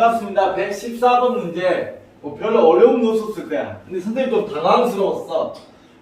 반갑습니다. 114번 문제. 뭐 별로 어려운 거 없었을 거야. 근데 선생님 좀 당황스러웠어.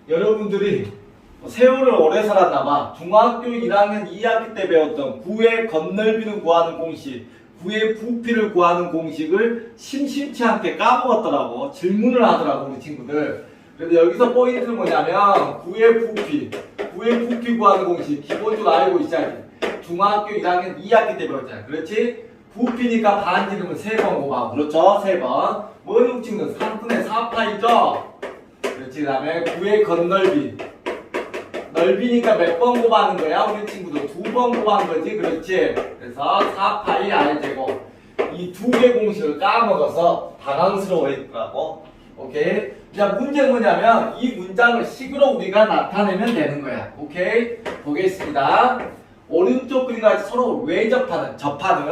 여러분들이 뭐 세월을 오래 살았나봐. 중학교 1학년 2학기 때 배웠던 9의 건널비를 구하는 공식, 9의 부피를 구하는 공식을 심심치 않게 까먹었더라고. 질문을 하더라고, 우리 친구들. 그래서 여기서 포인트는 뭐냐면 9의 부피, 9의 부피 구하는 공식 기본적으로 알고 있어야지. 중학교 1학년 2학기 때 배웠잖아. 그렇지? 부피니까 반 지름을 3번 곱하고. 그렇죠? 3번. 뭐는 친구는 3분의 4파이죠? 그렇지. 그 다음에 9의 건널비. 넓이니까 몇 번 곱하는 거야? 우리 친구도 두 번 곱한 거지. 그렇지? 그래서 4파이 r제곱. 이 두 개 공식을 까먹어서 당황스러워 했더라고. 오케이? 자, 문제는 뭐냐면 이 문장을 식으로 우리가 나타내면 되는 거야. 오케이? 보겠습니다. 오른쪽 그림과 서로 외접하는, 접하는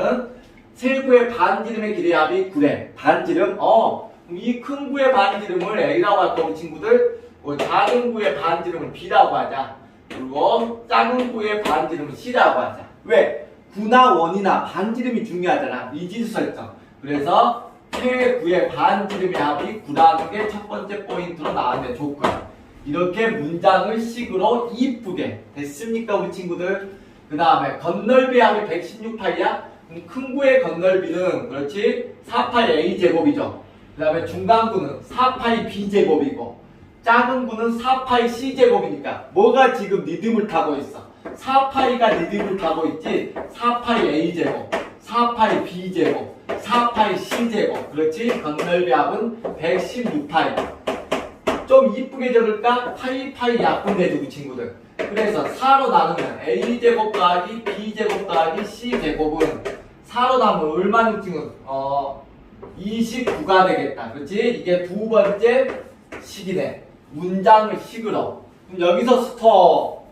세구의 반지름의 길이 합이 9래. 반지름? 어. 이 큰 구의 반지름을 A라고 할 거고 친구들. 뭐 작은 구의 반지름을 B라고 하자. 그리고 작은 구의 반지름을 C라고 하자. 왜? 구나 원이나 반지름이 중요하잖아. 미지수 설정. 그래서 세 구의 반지름의 합이 9라는 게 첫 번째 포인트로 나왔네. 조건. 이렇게 문장을 식으로 이쁘게 됐습니까 우리 친구들? 그 다음에 건널비 합이 116파이야? 큰 구의 건널비는 그렇지 4파이 a제곱이죠. 그 다음에 중간 구는 4파이 b제곱이고 작은 구는 4파이 c제곱이니까 뭐가 지금 리듬을 타고 있어? 4파이가 리듬을 타고 있지 4파이 a제곱 4파이 b제곱 4파이 c제곱 그렇지? 건널비 합은 116파이 좀 이쁘게 적을까? 파이 파이 약분되죠 그 친구들. 그래서 4로 나누면 a제곱 더하기 b제곱 더하기 c제곱은 4로 나누면 얼마나 지금 어 29가 되겠다. 그렇지? 이게 두 번째 식이네. 문장을 식으로. 그럼 여기서 스톱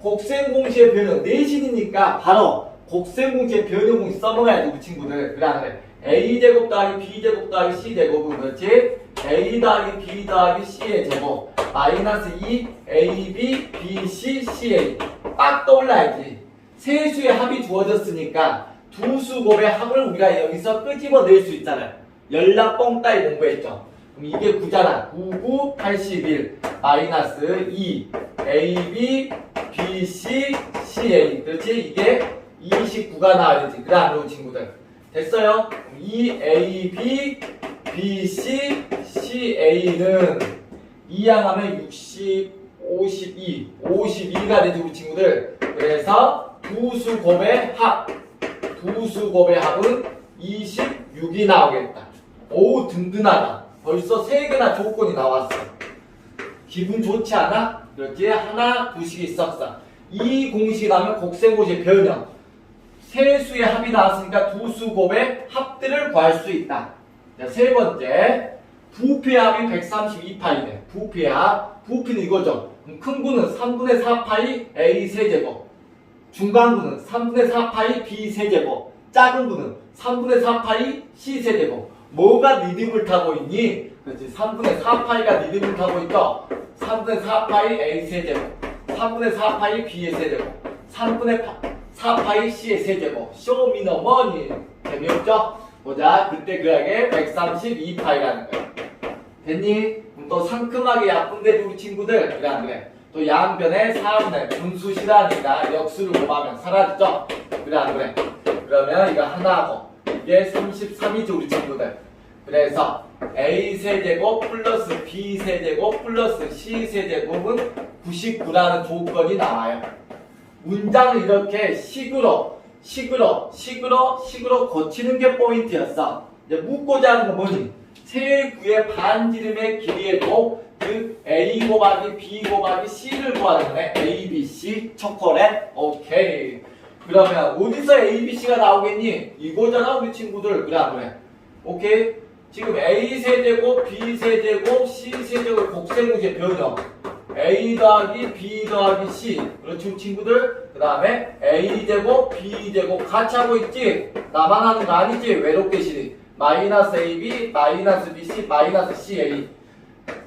곡생공시의 변형 내신이니까 바로 곡생공시의 변형 공식 써먹어야지 그 친구들. 그래 안 그래? A제곱 더하기 b제곱 더하기 c제곱은 그렇지? A 더하기 b 더하기 c의 제곱 마이너스 2 ab bc ca 빡 떠올라야지. 세 수의 합이 주어졌으니까 두 수 곱의 합을 우리가 여기서 끄집어 낼 수 있잖아요. 연락 뻥따이 공부했죠? 그럼 이게 9잖아. 9, 9, 81 마이너스 2 ab bc ca 그렇지? 이게 29가 나와야지. 안 좋은 친구들. 됐어요? 2 ab bc ca는 2항하면 60, 52, 52가 되지 우리 친구들. 그래서 두 수 곱의 합, 두 수 곱의 합은 26이 나오겠다. 오 든든하다. 벌써 세 개나 조건이 나왔어. 기분 좋지 않아? 그렇지? 하나, 두식이 있었어. 이 공식이 나면 곡생고시의 변형. 세 수의 합이 나왔으니까 두 수 곱의 합들을 구할 수 있다. 자, 세 번째. 부피의 합이 132파이 네. 부피의 합. 부피는 이거죠. 큰 구는 3분의 4파이 A 세제곱. 중간 구는 3분의 4파이 B 세제곱. 작은 구는 3분의 4파이 C 세제곱. 뭐가 리듬을 타고 있니? 그렇지. 3분의 4파이가 리듬을 타고 있죠. 3분의 4파이 A 세제곱. 3분의 4파이 B의 세제곱. 3분의 4파이 C의 세제곱. 쇼미너머니. 재미없죠? 보자. 그때 그에게 132파이라는 거야. 됐니? 그럼 또 상큼하게 약분되지 우리 친구들 그래 안 그래? 또 양변의 4분의 분수시라니까 역수를 곱하면 사라지죠? 그래 안 그래? 그러면 이거 하나고 이게 33이죠 우리 친구들 그래서 A 세제곱 플러스 B 세제곱 플러스 C 세제곱은 99라는 조건이 나와요 문장을 이렇게 식으로 식으로 식으로 식으로 고치는 게 포인트였어 이제 묻고자 하는 건 뭐니? 세 구의 반지름의 길이의 곱, 즉 A 곱하기 B 곱하기 C를 구하는 거네. A, B, C 초콜릿. 오케이. 그러면 어디서 A, B, C가 나오겠니? 이거잖아 우리 친구들. 그래 안 그래? 오케이. 지금 A 세제곱, B 세제곱, C 세제곱 곡세무제 변형. A 더하기 B 더하기 C. 우리 친구들? 그 다음에 A 제곱, B 제곱 같이 하고 있지? 나만 하는 거 아니지? 외롭게 시리. 마이너스 AB, 마이너스 BC, 마이너스 CA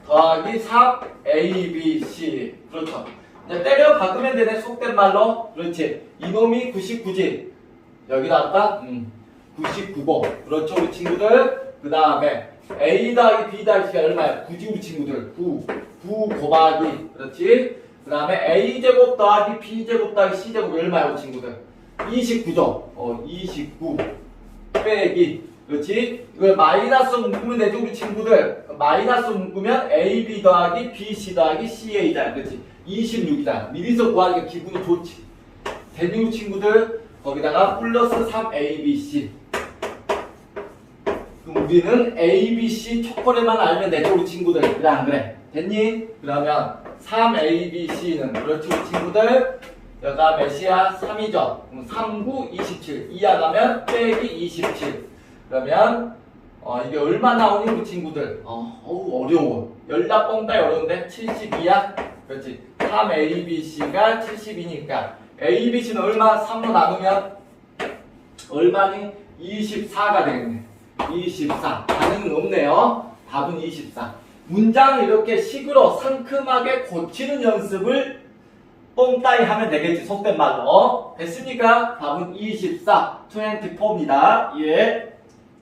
더하기 3 ABC 그렇죠 이제 때려 박으면 되네 속된 말로 그렇지 이놈이 99지 여기다 할까? 음. 99고. 그렇죠, 우리 친구들? 그 다음에 A 더하기 B 더하기 C가 얼마야? 9지, 우리 친구들. 9. 9 곱하기. 그렇지? 그 다음에 A제곱 더하기 B제곱 더하기 C제곱이 얼마야, 우리 친구들? 29죠. 어, 29. 빼기. 그렇지? 이걸 마이너스 묶으면 되죠, 우리 친구들. 마이너스 묶으면 AB 더하기 BC 더하기 CA잖아. 그렇지? 26이잖아. 미리서 구하니까 기분이 좋지. 우리 친구들? 거기다가 플러스 3ABC. 우리는 ABC 초콜릿만 알면 되죠, 우리 친구들. 그래, 안 그래? 됐니? 그러면 3ABC는, 그렇지, 우리 친구들? 여가 몇이야? 3이죠. 그럼 3, 9, 27. 이하 가면 빼기 27. 그러면 어, 이게 얼마 나오니 우리 친구들? 어, 어우, 어려워. 열다 뻥따이 어려운데 72야? 그렇지. 3ABC가 72니까 ABC는 얼마? 3로 나누면 얼마니? 24가 되겠네. 24. 반응은 없네요. 답은 24. 문장을 이렇게 식으로 상큼하게 고치는 연습을 뽕따이 하면 되겠지 속된 말로 됐습니까? 답은 24, 24입니다 예.